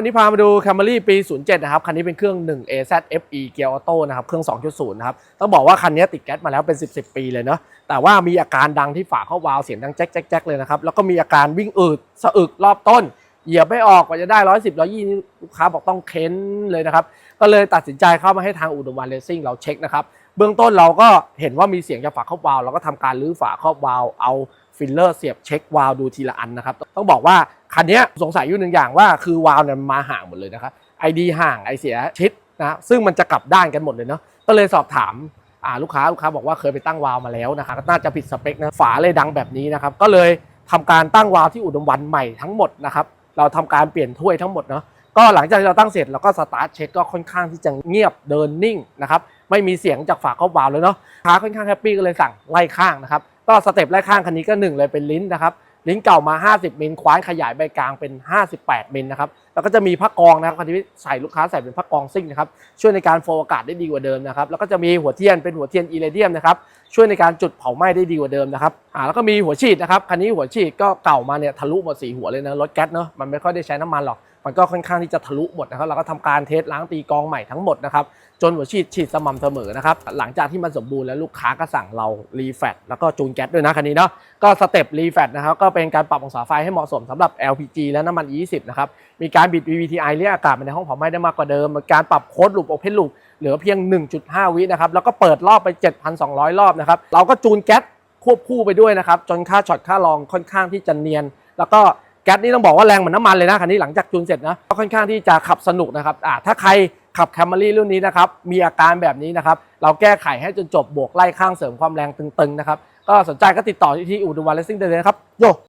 วันนี้พามาดู Camry ปี 07 นะครับ คันนี้เป็นเครื่อง 1 AZ FE เกียร์ออโต้นะครับ เครื่อง 2.0 นะครับ ต้องบอกว่าคันนี้ติดแก๊สมาแล้วเป็น 10 10 ปีเลยเนาะ แต่ว่ามีอาการดังที่ฝาเข้าวาล์วเสียงดังแจ๊กแจ๊กแจ๊กเลยนะครับ แล้วก็มีอาการวิ่งอืดสะอึกรอบต้น เหยียบไม่ออกกว่าจะได้ 110 120 นี่ลูกค้าบอกต้องเค้นเลยนะครับ ก็เลยตัดสินใจเข้ามาให้ทางอุดมวันเลสซิ่งเราเช็คนะครับ เบื้องต้นเราก็เห็นว่ามีเสียงจากฝาครอบวาล์วเราก็ทำการรื้อฝาครอบวาล์วเอาฟิลเลอร์เสียบเช็ควาล์วดูทีละอันนะครับ ต้องบอกว่า คันนี้สงสัยอยู่หนึ่งอย่างว่าคือวาล์วเนี่ยมาห่างหมดเลยนะครับไอดีห่างไอเสียชิดนะซึ่งมันจะกลับด้านกันหมดเลยเนาะก็เลยสอบถามาลูกค้าลูกค้าบอกว่าเคยไปตั้งวาล์วมาแล้วนะครับน่าจะผิดสเปคนะฝาเลยดังแบบนี้นะครับก็เลยทำการตั้งวาล์วที่อุดมวันใหม่ทั้งหมดนะครับเราทำการเปลี่ยนถ้วยทั้งหมดเนาะก็หลังจากที่เราตั้งเสร็จเราก็สตาร์ทเช็คก็ค่อนข้างที่จะเงียบเดินนิ่งนะครับไม่มีเสียงจากฝาครอบวาล์วเลยเนาะลูกค้าค่อนข้างแฮปปี้ก็เลยสั่งไล่ข้างนะครับก็สเต็ปไล่ข้างคันนี้ก็หนึ่งเลยเป็นลิ้นนะครับ ลิ้นเก่ามา 50 มิลคว้านขยายใบกลางเป็น 58 มิลนะครับ แล้วก็จะมีพักกองนะครับคันนี้ใส่ลูกค้าใส่เป็นพักกองซิ่งนะครับ ช่วยในการโฟล์อากาศได้ดีกว่าเดิมนะครับ แล้วก็จะมีหัวเทียนเป็นหัวเทียนอีเลเดียมนะครับ ช่วยในการจุดเผาไหม้ได้ดีกว่าเดิมนะครับ อ่าแล้วก็มีหัวฉีดนะครับคันนี้หัวฉีดก็เก่ามาเนี่ยทะลุหมดสีหัวเลยนะรถแก๊สเนาะมันไม่ค่อยได้ใช้น้ำมันหรอกมันก็ค่อนข้างที่จะทะลุหมดนะครับเราก็ทำการเทสล้างตีกองใหม่ทั้งหมดนะครับจนหัวฉีดฉีดสม่ำเสมอนะครับหลังจากที่มันสมบูรณ์แล้วลูกค้าก็สั่งเรารีแฟตแล้วก็จูนแก๊สด้วยนะคันนี้เนาะก็สเต็ปรีแฟตนะครับก็เป็นการปรับองศาไฟให้เหมาะสมสำหรับ LPG และน้ำมัน E20 นะครับมีการบิด VVTi เรียกอากาศมาในห้องเผาไหม้ได้มากกว่าเดิมการปรับโค้ดลูปโอเพนลูปเหลือเพียง 1.5 วินะครับแล้วก็เปิดรอบไป 7,200 รอบนะครับเราก็จูนแก๊ส ควบคู่ไปด้วยนะครับจนค่าช็อตค่าลองค่อนข้างที่จะเนียน แล้วก็แก๊สนี่ต้องบอกว่าแรงเหมือนน้ำมันเลยนะคันนี้หลังจากจูนเสร็จนะก็ค่อนข้างที่จะขับสนุกนะครับอ่าถ้าใครขับแคมรี่รุ่นนี้นะครับมีอาการแบบนี้นะครับเราแก้ไขให้จนจบบวกไล่ข้างเสริมความแรงตึงๆนะครับก็สนใจก็ติดต่อที่อู่ดูวาเลสซิ่งได้เลยนะครับโย